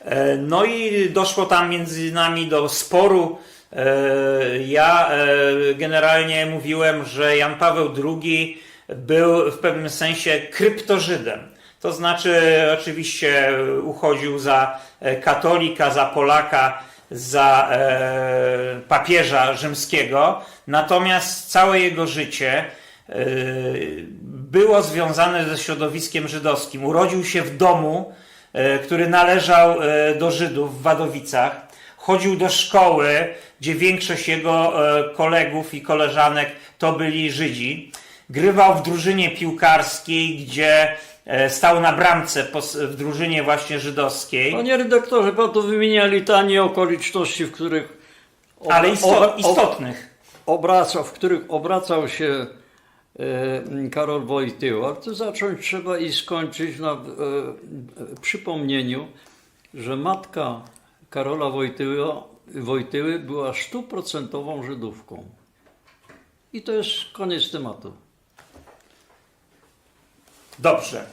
E, No i doszło tam między nami do sporu. E, Ja e, generalnie mówiłem, że Jan Paweł II był w pewnym sensie kryptożydem. To znaczy, oczywiście uchodził za katolika, za Polaka, za papieża rzymskiego, natomiast całe jego życie było związane ze środowiskiem żydowskim. Urodził się w domu, który należał e, do Żydów w Wadowicach. Chodził do szkoły, gdzie większość jego e, kolegów i koleżanek to byli Żydzi. Grywał w drużynie piłkarskiej, gdzie e, stał na bramce w drużynie właśnie żydowskiej. Panie redaktorze, pan tu wymienia litanię okoliczności, w których obra- Ale istotnych. obracał, w których obracał się e, Karol Wojtyła, to zacząć trzeba i skończyć na e, e, przypomnieniu, że matka Karola Wojtyła, Wojtyły była stuprocentową Żydówką. I to jest koniec tematu. Dobrze.